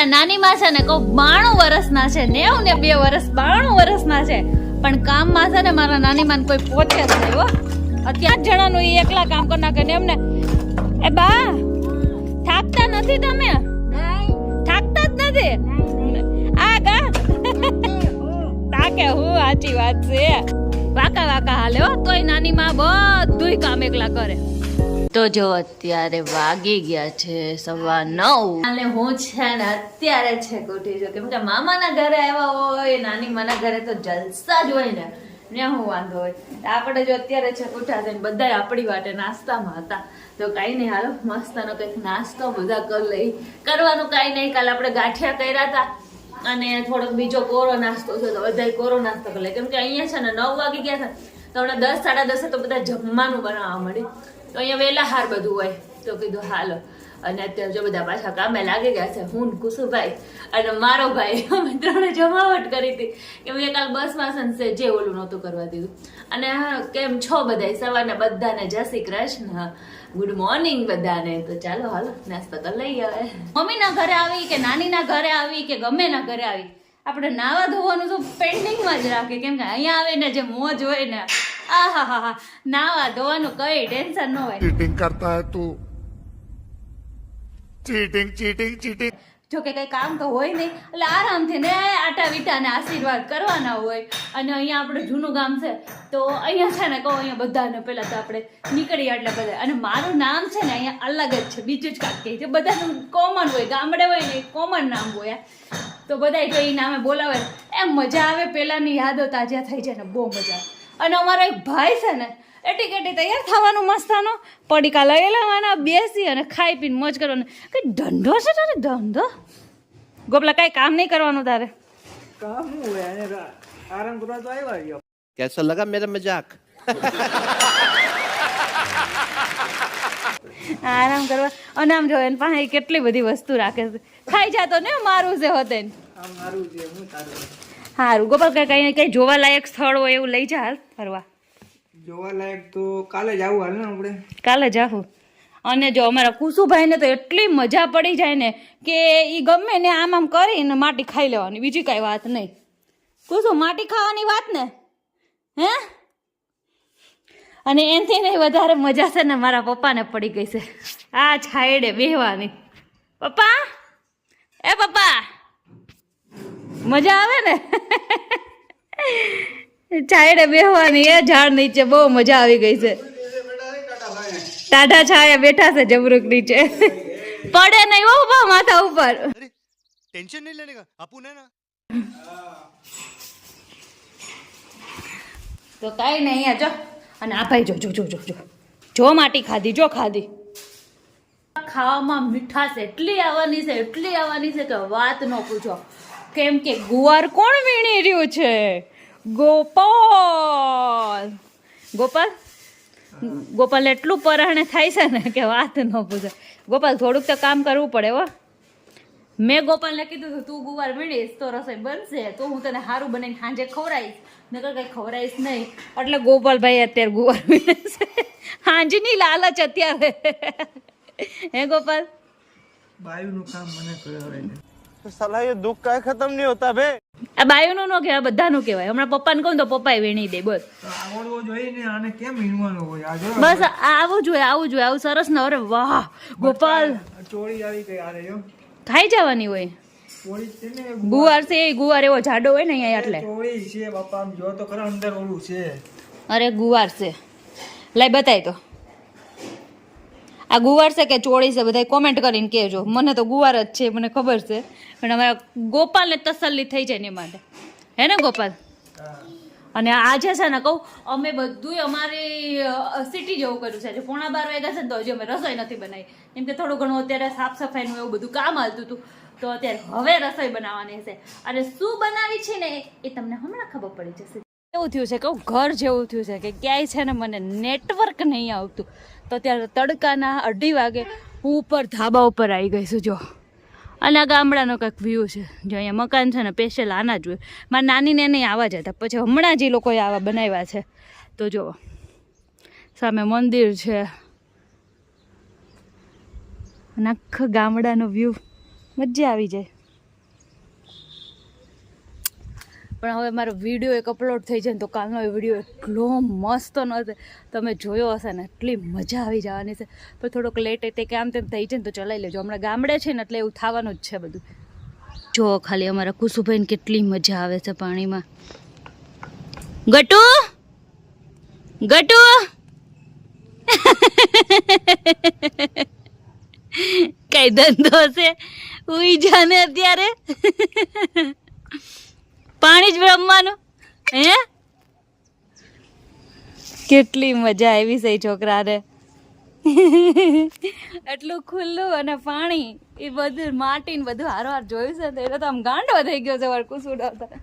મારા નાની માં છે ને કહું બાણું વર્ષના છે, નેવું ને બે વર્ષ બાણું વર્ષના છે. પણ કામમાં છે ને મારા નાની માં કોઈ પહોંચે જ નહીં, હો. અત્યાર જણાનું એ એકલા કામ કરી નાખે ને એમને. એ બા, થાકતા નથી તમે? થાકતા જ નથી? આ ગા તાકે હું, સાચી વાત છે. વાકા વાકા હાલે, હો. તોય નાની માં બધુંય કામ એકલા કરે. તો જો અત્યારે વાગી ગયા છે સવા નવ. અને હું છે ને અત્યારે છે કોઠી છું. કેમ કે મામાના ઘરે આવ્યા હોય, નાની માના ઘરે તો જલસા જ હોય ને. ત્યાં હું વાંધો હોય. આપણે જો અત્યારે છે કોઠા થઈને બધા આપણી વાટે નાસ્તામાં હતા. તો કાંઈ નહીં, હાલો, મસ્તનો કંઈક નાસ્તો બધા કરી લઈ. કરવાનું કાંઈ નહીં, કાલે આપણે ગાંઠિયા કર્યા હતા. અને થોડોક બીજો કોરો નાસ્તો છે, તો બધા કોરો નાસ્તો કરી લે કેમ કે અહીંયા છે ને નવ વાગી ગયા હતા તો હમણાં દસ, સાડા દસે તો બધા જમવાનું બનાવવા મળી તો અહીંયા વહેલા હાર બધું હોય. તો કીધું, હાલો. અને અત્યારે જો બધા પાછા કામે લાગી ગયા છે, હું કુસુભાઈ અને મારો ભાઈ, અમે ત્રણે જમાવટ કરી હતી કે મેં કાલ બસમાં સંસે જે ઓલું નહોતું કરવા દીધું. અને કેમ છો બધાય? સવારના બધાને જય શ્રી કૃષ્ણ. ગુડ મોર્નિંગ બધાને. તો ચાલો, હાલો, નાસ્તો લઈ લઈએ હવે મમ્મીના ઘરે આવી કે નાનીના ઘરે આવી કે ગમે ના ઘરે આવી? આપણે નાવા ધોવાનું તો પેન્ડિંગમાં જ રાખીએ કેમ કે અહીંયા આવીને જે મોજ હોય ને આ હા હા નાવા ધોવાનું કઈ ટેન્શન ન હોય. ચીટિંગ કરતા હે તું. ચીટિંગ ચીટિંગ ચીટિંગ જો કે કંઈ કામ તો હોય નહીં એટલે આરામથી ને આટા વીટાને આશીર્વાદ કરવાના હોય. અને અહીંયા આપણે જૂનું ગામ છે તો અહીંયા છે ને કહો અહીંયા બધાને પેલા તો આપણે નીકળીએ એટલે બધા. અને મારું નામ છે ને અહીંયા અલગ જ છે બીજું જ કાંઈક કહે છે બધાનું કોમન હોય ગામડે હોય ને કોમન નામ હોય. તો બધાય તો એ નામે બોલાવે. એમ મજા આવે પહેલાંની યાદો તાજા થઈ જાય ને બહુ મજા આવે. અને અમારો એક ભાઈ છે ને એટી કેટી તૈયાર થવાનું મસ્તાનો પડીકા લઈ લેવાના બેસી અને ખાઈ પીને મોજ કરવાનું. કઈ ધંધો છે તારે? ધંધો? ગોપલા કાંઈ કામ નહીં કરવાનું તારે? કેસા લગા મેરા મજાક? આરામ કરવા. અને આમ જો એને પાસે કેટલી બધી વસ્તુ રાખે છે. ખાઈ જાતો ને મારું છે હોતે ને સારું ગોપાલ કઈ કઈ કઈ જોવાલાયક સ્થળ હોય એવું લઈ જા હાલ ફરવા. જોવા લાયક તો કાલે જ આવું હાલ ને આપણે. કાલે જાહું અને જો અમારા કુસુભાઈને તો એટલી મજા પડી જાય ને કે એ ગમે ને આમ આમ કરીને માટી ખાઈ લેવાની. બીજી કાંઈ વાત નહીં. કુસુ માટી ખાવાની વાત ને? હે? અને એનથી નહીં વધારે મજા છે ને મારા પપ્પાને પડી ગઈ છે. આ છાયડે બેહવાની. પપ્પા? એ પપ્પા! મજા આવે ને? છાયડે બેહવાની એ ઝાડ નીચે બહુ મજા આવી ગઈ છે. ટાઢા છાયા બેઠા છે જમરૂક નીચે. પડે નહીં ઊભા માથા ઉપર. ટેન્શન નહીં લેને આપું ને તો કઈ નહીં અહીંયા જો. અને આ ભાઈ જો જો જો જો. જો માટી ખાધી જો ખાધી. ખાવામાં મીઠાશ એટલી આવવાની છે એટલી આવવાની છે કે વાત ન પૂછો. કેમ કે ગુવાર કોણ વીણી રહ્યું છે? ગોપાલ. ગોપાલ? ગોપાલ, એટલું પરાણે થાય છે ને કે વાત ન પૂછે. ગોપાલ, થોડુંક તો કામ કરવું પડે હો. મેં ગોપાલને કીધું હતું તું ગુવાર વીણીશ તો રસોઈ બનશે. તો હું તને સારું બનાવીને સાંજે ખવડાવીશ. નકર કંઈ ખવડાવીશ નહીં. એટલે ગોપાલભાઈ અત્યારે ગુવાર વીણે સાંજની લાલચ અત્યારે. હે ગોપાલ? બાયુનું કામ મને કરે સલાહ એ દુઃખ કાંઈ ખતમ નહીં હોતા બે આ બાયોનું નો કહેવાય બધાનું કહેવાય. હમણાં પપ્પાને કહું તો પપ્પાએ વેણી દે બસ આવડવું જોઈએ ને આને કેમ વીણવાનું હોય? આ બસ આવું જોઈએ આવું જોઈએ. આવું સરસ ને અરે વાહ ગોપાલ. ચોળી આવી ગઈ આ રહ્યો ખાઈ જવાની હોય. ગુવાર. છે ગુવાર એવો જાડો હોય ને અહીંયા એટલે. ચોળી છે બાપા આમ જો તો ખરા અંદર ઓલું છે. અરે ગુવાર છે. લઈ બતાય તો. આ ગુવાર છે કે ચોળી છે બધા કોમેન્ટ કરીને કહેજો. મને તો ગુવાર જ છે, મને ખબર છે. પણ અમારા ગોપાલને તસલ્લી થઈ જાય ને માટે. હે ને ગોપાલ? અને આજે છે ને કહું, અમે બધું અમારી સિટી જેવું કર્યું છે. પોણા બાર વાગ્યા છે ને તો હજી અમે રસોઈ નથી બનાવી. કેમ કે થોડું ઘણું અત્યારે સાફ સફાઈનું એવું બધું કામ હાલતું હતું. તો અત્યારે હવે રસોઈ બનાવવાની છે અને શું બનાવી છે ને એ તમને હમણાં ખબર પડી જશે. એવું થયું છે કે ઘર જેવું થયું છે કે ક્યાંય છે ને મને નેટવર્ક નહીં આવતું. તો ત્યારે તડકાના અઢી વાગે હું ઉપર ધાબા ઉપર આવી ગઈ છું, જો. અને આ ગામડાનો કંઈક વ્યૂ છે. જો અહીંયા મકાન છે ને સ્પેશિયલ આના જ હોય. મારા નાનીને નહીં આવા જ હતા. પછી હમણાં જ એ લોકોએ આવા બનાવ્યા છે. તો જુઓ સામે મંદિર છે. આખા ગામડાનો વ્યૂ મજા આવી જાય. પણ હવે મારો વીડિયો એક અપલોડ થઈ જાય ને તો કાલનો વીડિયો એટલો મસ્ત નહોતો તમે જોયો હશે ને, એટલી મજા આવી જવાની છે. પણ થોડોક લેટ તે કે તેમ થઈ જાય ને તો ચલાવી લેજો. હમણાં ગામડે છે ને એટલે એવું થવાનું જ છે બધું. જો ખાલી અમારા કુસુભાઈને કેટલી મજા આવે છે પાણીમાં. ગટુ! ગટુ! કઈ ધંધો છે? ઉઈ જાને અત્યારે? પાણી જ રમવાનું? હે? કેટલી મજા આવી છે છોકરાને. એટલું ખુલ્લું અને પાણી એ બધું માટી ને બધું હારો હાર જોયું છે ને તો આમ ગાંડો થઈ ગયો છે વરકું સુડાવતા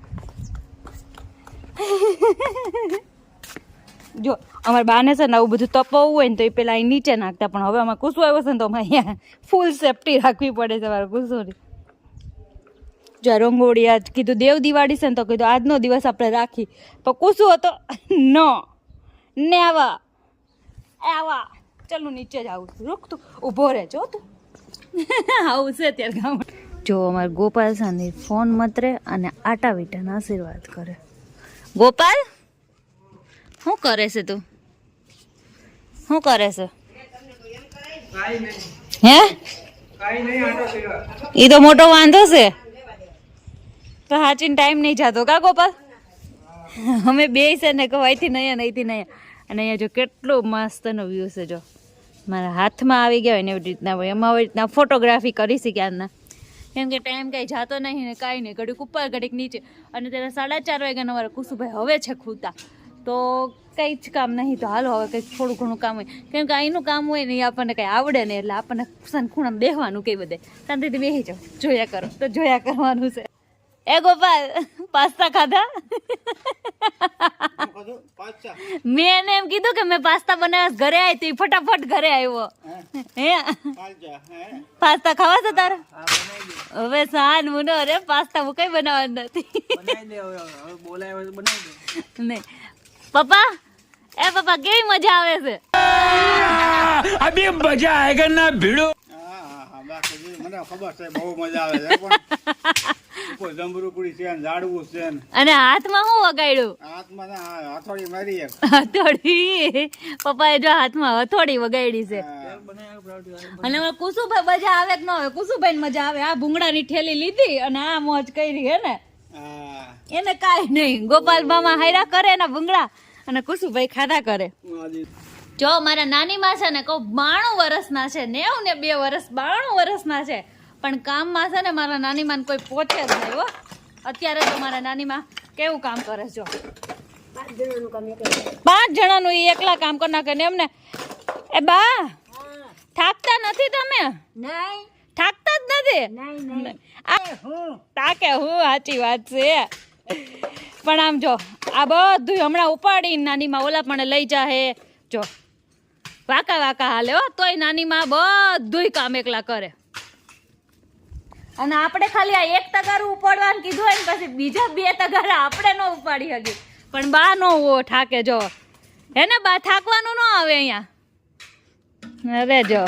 જો, અમારા બાને છે ને આવું બધું તપાવવું હોય ને તો એ પેલા અહીં નીચે નાખતા, પણ હવે અમારે કુસું આવ્યો છે ને તો અમારે અહીંયા ફૂલ સેફટી રાખવી પડે છે મારે કુસુની જો રંગોળી આજ કીધું દેવ દિવાળી છે ને તો કીધું આજનો દિવસ આપણે રાખી. પણ કુસું હતો ન ને આવા આવા. ચાલો નીચે જ આવું છું. રૂક તું ઊભો રહે જો તું. આવું છે ત્યારે ગામ જો અમારે ગોપાલ સાંધી ફોન મતરે અને આટા વીટાના આશીર્વાદ કરે. ગોપાલ શું કરે છે તું? શું કરે છે? હે? એ તો મોટો વાંધો છે. તો હાચીને ટાઈમ નહીં જતો. કા ગોપાલ? અમે બે છે ને કહો, અહીંથી નહીં અહીંથી નહીં અને અહીંયા જો કેટલો મસ્તનો વ્યૂ છે જો. મારા હાથમાં આવી ગયા હોય ને એવી રીતના હોય. એમાં આવી રીતના ફોટોગ્રાફી કરી છે ક્યારના. કેમ કે ટાઈમ કાંઈ જાતો નહીં ને કાંઈ નહીં. ઘડીક ઉપર, ઘડીક નીચે. અને ત્યારે સાડા ચાર વાગ્યાના મારા કુસુભાઈ હવે છે ખૂતા તો કંઈ જ કામ નહીં. તો હાલો, હવે કંઈક થોડું ઘણું કામ હોય. કેમ કે અહીંનું કામ હોય ને આપણને કંઈ આવડે ને એટલે આપણને ખૂણામાં બેહવાનું કંઈ બધે. શાંતિથી બેસી જાઓ. જોયા કરો. તો જોયા કરવાનું છે. એ ગોપાલ પાસ્તા. ખાધા મેં એને એમ કીધું કે મેં પાસ્તા બનાવ્યા ઘરે આવી તું ફટાફટ ઘરે આવ્યો હે પાસ્તા ખાવા છો તારા હવે સાન મુનો અરે પાસ્તા હું કઈ બનાવવાનું નથી પપ્પા એ પપ્પા કેવી મજા આવે છે અભી મજા આવેગા ના ભીડો મને ખબર છે બહુ મજા આવે છે પણ જમરૂકડી છે ને ઝાડવું છે ને. અને હાથમાં શું વગાડ્યું? હાથમાં હથોડી મારી હથોડી? પપ્પાએ જો હાથમાં હથોડી વગાડી છે. અને હવે કુસુભાઈ મજા આવે કે ન આવે? કુસુભાઈ મજા આવે. આ ભૂંગળાની ઠેલી લીધી અને આ મોજ કરી હે ને? એને કાંઈ નહીં. ગોપાલ મામા હાયરા કરે ને ભૂંગળા અને કુસુભાઈ ખાધા કરે. જો મારા નાની માં છે ને કહું બાણું વર્ષના છે નેવું ને બે વર્ષ બાણું વર્ષના છે. પણ કામમાં છે ને મારા નાની માં કોઈ પહોંચે જ નહીં હો. અત્યારે તો મારા નાની માં કેવું કામ કરે જો. પાંચ જણાનું એ એકલા કામ કરી નાખે ને એમને. એ બા થાકતા નથી તમે? થાકતા જ નથી? તાકે હું. સાચી વાત છે. પણ આમ જો આ બધું હમણાં ઉપાડી નાનીમાં ઓલા પણ લઈ જાહે. જો. વાકા વાકા હાલે હો, તોય નાનીમાં બધુંય કામ એકલા કરે. અને આપણે ખાલી આ એક તગારું ઉપાડવાનું કીધું હોય ને પછી બીજા બે તગારા આપણે ન ઉપાડી હતી પણ બા નો થાકે જો. હે ને બા, થાકવાનું ન આવે અહીંયા. હવે જો.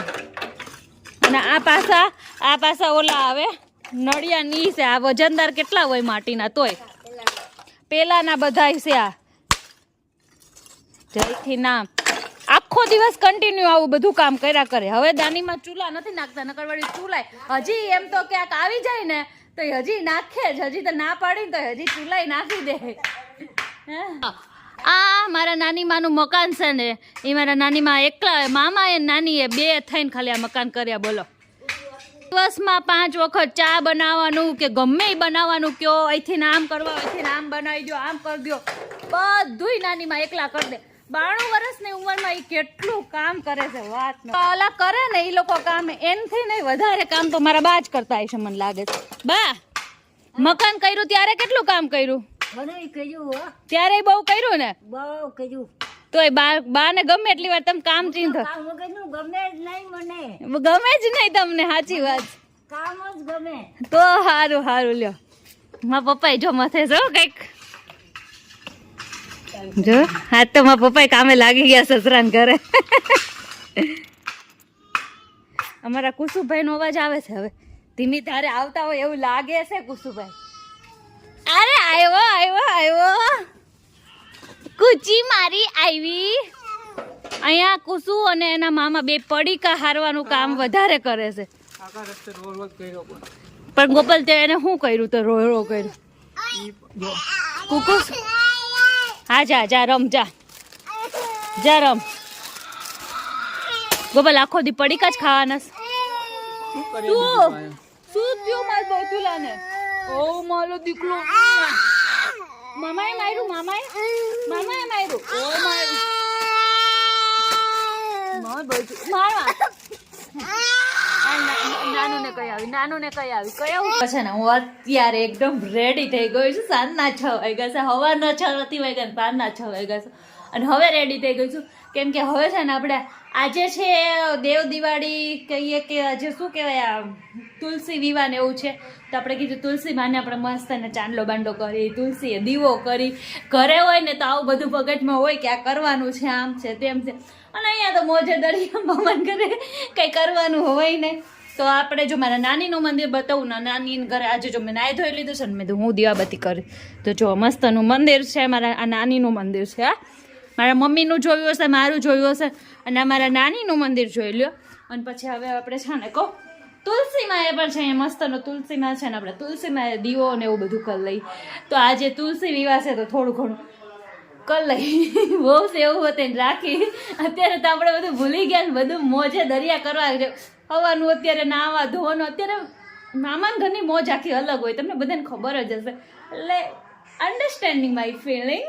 અને આ પાસા આ પાસા ઓલા આવે. નળિયા ની છે, આ વજનદાર કેટલા હોય માટીના તોય. પેલાના બધા છે આ. જયથી ના આખો દિવસ કન્ટિન્યુ આવું બધું કામ કર્યા કરે. હવે દાનીમાં ચૂલા નથી નાખતા, નકર વળી ચૂલાય. હજી એમ તો ક્યાંક આવી જાય ને, તો હજી નાખે જ. હજી તો ના પાડી તો હજી ચૂલાય નાખી દે? આ મારા નાનીમાનું મકાન છે ને, એ મારા નાનીમાં એકલા મામા એ નાની એ બે થઈને ખાલી આ મકાન કર્યા, બોલો. દિવસમાં પાંચ વખત ચા બનાવવાનું કે ગમે બનાવવાનું કયો, અહીંથી આમ કરવા, અહીંથી આમ બનાવી દો આમ કરી દો બધુંય નાનીમાં એકલા કરી દે. બાણું વર્ષની ઉંમરમાં એ કેટલું કામ કરે છે વાત ઓલા કરે ને એ લોકો કામ એનથી નહીં વધારે કામ તો મારા બા જ કરતા હશે મને લાગે છે. બા મકાન કર્યું ત્યારે કેટલું કામ કર્યું? ત્યારે બહુ કર્યું ને? બહુ કર્યું. તોય બા ને ગમે એટલી વાર તમે કામ ચીન ગમે જ નહીં મને. ગમે જ નહીં તમને સાચી વાત. કામ જ ગમે. તો હારું સારું લ્યો. મારા પપ્પાએ જો મથે જો કંઈક જો હા તો મારા પપ્પાએ કામે લાગી ગયા સસરાને ઘરે. અમારા કુસુભાઈ નો અવાજ આવે છે હવે. ધીમી ધારે આવતા હોય એવું લાગે છે કુસુભાઈ અરે આવ્યો આવ્યો આવ્યો કુચી મારી આવી. અહીંયા કુસુ અને એના મામા બે પડીકા હારવાનું કામ વધારે કરે છે. પણ. ગોપાલ તે એને શું કર્યું? તો રો રો કર્યું. કુકુસ હા, જા જા, રમ, જા. જા, રમ. ગોપાલ આખો દી પડીકા જ ખાવાના તું શું થયું માર બોતુલાને ઓ, મારો દીકરો. મામાએ માર્યું, મામાએ? મામાએ માર્યું? ઓ, મારું. માર બોતુ મારવા નાનું ને કઈ આવી નાનું ને કઈ આવી? કઈ છે ને, હું અત્યારે એકદમ રેડી થઈ ગઈ છું. સાંજના છ વાગ્યા છે સવારના છ નથી વાગ્યા સાંજના છ વાગ્યા છે. અને હવે રેડી થઈ ગઈ છું. કેમ કે હવે છે ને આપણે આજે છે દેવ દિવાળી કહીએ કે આજે શું કહેવાય આ, તુલસી વિવાહ એવું છે. તો આપણે કીધું તુલસી માને આપણે મસ્ત અને ચાંદલો બાંડો કરી, તુલસીએ દીવો કરી. ઘરે હોય ને તો આવું બધું પગજમાં હોય કે આ કરવાનું છે, આમ છે તેમ છે. અને અહીંયા તો મોજે દરિયામાં મન કરે, કંઈ કરવાનું હોય ને. તો આપણે જો મારા નાનીનું મંદિર બતાવું, ના નાની ઘરે આજે જો મેં નાહી ધોઈ લીધું છે ને મેં હું દીવાબત્તી કરી. તો જો મસ્તનું મંદિર છે, મારા આ નાનીનું મંદિર છે, હા. મારા મમ્મીનું જોયું હશે, મારું જોયું હશે, અને આ મારા નાનીનું મંદિર જોઈ લ્યો. અને પછી હવે આપણે છે ને કહો, તુલસીમાં એ પણ છે, અહીંયા મસ્તનો તુલસીમાં છે ને આપણે તુલસીમાં દીવો ને એવું બધું કરી લઈ તો આજે તુલસી વિવાહ છે તો થોડું ઘણું કર લઈ બહુ એવું હતું રાખી. અત્યારે તો આપણે બધું ભૂલી ગયા ને બધું મોજે દરિયા કરવા છે હવાનું અત્યારે, નાવા, ધોવાનું, અત્યારે મામાન ઘરની મોજ આખી અલગ હોય, તમને બધાને ખબર જ હશે. એટલે અન્ડરસ્ટેન્ડિંગ માય ફિલિંગ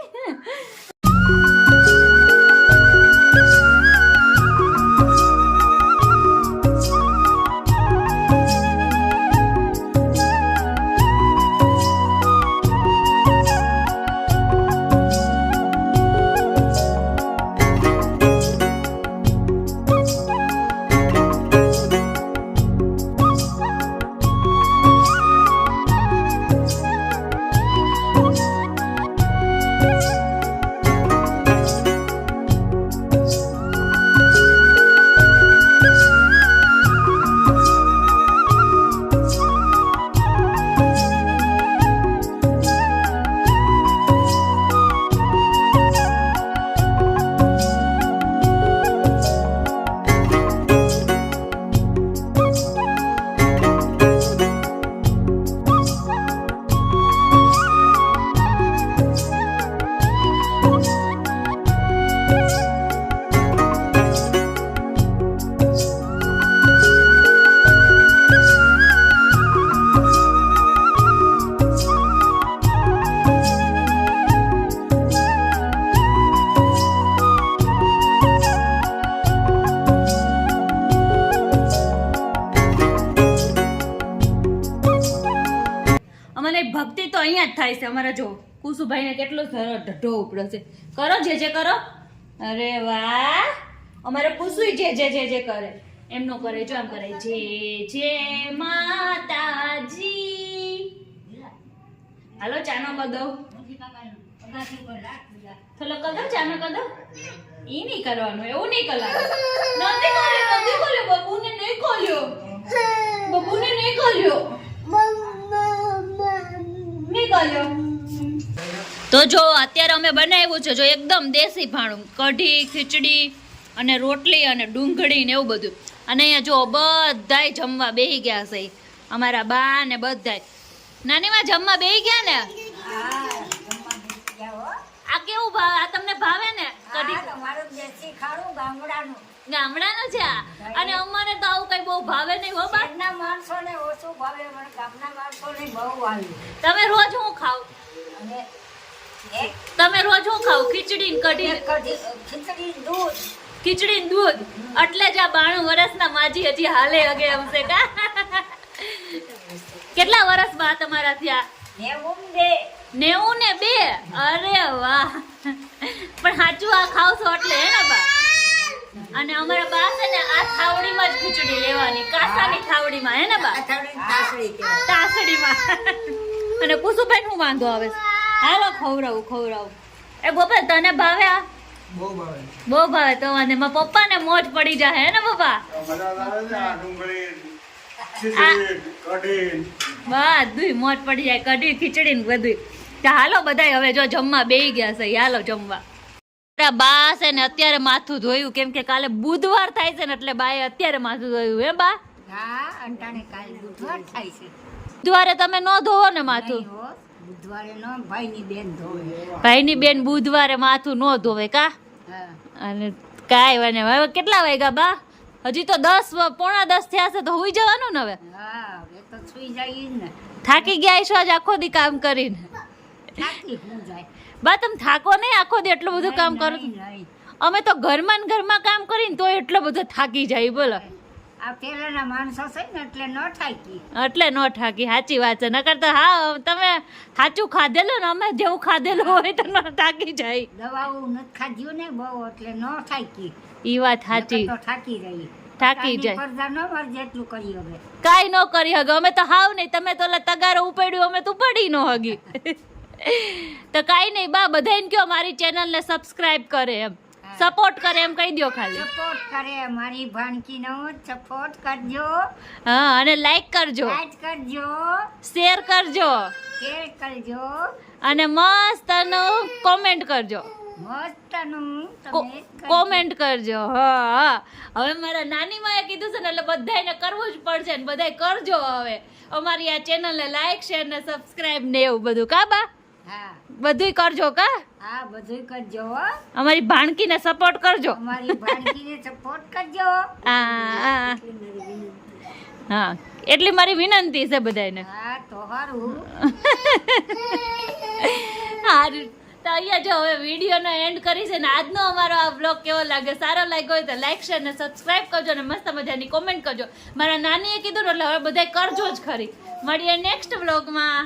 છે અમારા જો, કુસુભાઈને કેટલો સરસ ઢઢો ઉપડો છે. કરો જે જે કરો. અરે વાહ! અમારે કુસુ જે જે જે જે કરે. એમનો કરે, જો આમ કરે. જે જે માતાજી. હાલો, ચાનો કદો. થોડો કદો, ચાનો કદો. ઈ નહીં કરવાનું, એવું નહીં કરવાનું. નથી ખોલ્યો નથી ખોલ્યો બબુને નહીં ખોલ્યો. બબુને નહીં ખોલ્યો. તો જો અત્યારે અમે બનાવ્યું છે જો એકદમ દેશી ભાણું. કઢી ખીચડી અને રોટલી અને ડુંગળી ને એવું બધું. અને અહીંયા જો બધાય જમવા બેહી ગયા છે. અમારા બા ને બધાય. નાનીમાં જમવા બેહી ગયા ને? આ કેવું ભાવે? આ તમને ભાવે ને? કઢી મારું દેશી ખાડું ગામડાનું. ગામડાનું છે આ. અને અમારે તો આવું કઈ બહુ ભાવે નહીં હો બા શહેરના માણસોને ઓછું ભાવે પણ ગામના માણસોને બહુ ભાવે તમે રોજ હું ખાવ? અને તમે રોજ હું ખાવ? ખીચડી કઢી? ખીચડી દૂધ. ખીચડી ને દૂધ? એટલે જ આ બાણું વર્ષના માજી હજી હાલે હગે એમ છે કા? કેટલા વર્ષ બા તમારા થયા? નેવું બે. નેવું ને બે? અરે વાહ. પણ સાચું આ ખાવ છો એટલે હે ને બા? અને અમારા બા છે ને આ થાવડીમાં જ ખીચડી લેવાની. કાસાની થાવડીમાં હે ને બા? તાસડીમાં. અને કુસુભાઈ નું વાંધો આવે છે? હાલો ખવડાવું ખવડાવું. એ બપા તને ભાવે આ? બહુ ભાવે બહુ ભાવે તો અને પપ્પા ને મોજ પડી જાય હે ને પપ્પા બધું મોજ પડી જાય કઢી ખીચડી ને બધું હાલો બધાય હવે જો જમવા બેહી ગયા છે હાલો જમવા. બા છે ને અત્યારે માથું ધોયું. કેમ કે કાલે બુધવાર થાય છે ને એટલે બાએ અત્યારે માથું ધોયું હે બા? હા અંટાણે કાલે બુધવાર થાય છે. બુધવારે તમે ન ધોવો ને માથું? બુધવારે નો ભાઈની બેન ધોવે. ભાઈની બેન બુધવારે માથું ન ધોવે કા? અને કાંઈ વાને હવે કેટલા વાગ્યા બા? હજી તો દસ પોણા દસ થયા છે તો હોઈ જવાનું ને હવે? થાકી ગયા છો આજ આખો દી કામ કરીને. થાકી હું જાય. બા તમે થાકો નહીં આખો દે એટલું બધું કામ કરો. અમે તો ઘરમાં ને ઘરમાં કામ કરીને તો એટલો બધો થાકી જાય બોલો. આ પેલાના માણસો છે ને એટલે ન થાકી. એટલે નો થાકી સાચી વાત છે. નકર તો હા તમે સાચું ખાધેલું ને અમે જેવું ખાધેલું હોય તો ન થાકી જાય. દવાઓ નથી ખાધ્યું ને બહુ એટલે ન થાકી. ઈ વાત સાચી. તો થાકી રહી. થાકી જાય. કાંઈ ન કરી હગે. અમે તો હાવ નહીં. તમે તો તગારો ઉપાડ્યું અમે તો પડી ન હગી. તો કાંઈ નહીં બા બધાને કયો મારી ચેનલને સબસ્ક્રાઇબ કરે એમ. સપોર્ટ કરે એમ કહી દો ખાલી. સપોર્ટ કરે મારી ભાણકીનો સપોર્ટ કરજો. હા અને લાઈક કરજો. લાઈક કરજો. શેર કરજો. શેર કરજો. અને મસ્ત કોમેન્ટ કરજો. મસ્તનું. કોમેન્ટ કરજો. હા હવે મારા નાની માએ કીધું છે ને એટલે બધાને કરવું જ પડશે ને બધાય કરજો હવે. અમારી આ ચેનલને લાઈક શેર ને સબસ્ક્રાઇબ ને એવું બધું. કા બા? હા બધુંય કરજો કા? હા બધું કરજો હો. અમારી ભાણકીને સપોર્ટ કરજો. અમારી ભાણકીને સપોર્ટ કરજો. હા એટલી મારી વિનંતી. છે બધાને હા તો સારું તો અહીંયા જો હવે વિડીયોનો એન્ડ કરી છે ને આજનો અમારો આ બ્લોગ કેવો લાગે સારો લાગ્યો હોય તો લાઈક શેર ને સબસ્ક્રાઇબ કરજો અને મસ્ત મજાની કોમેન્ટ કરજો. મારા નાનીએ કીધું ને એટલે હવે બધાય કરજો જ ખરી. મળીએ નેક્સ્ટ બ્લોગમાં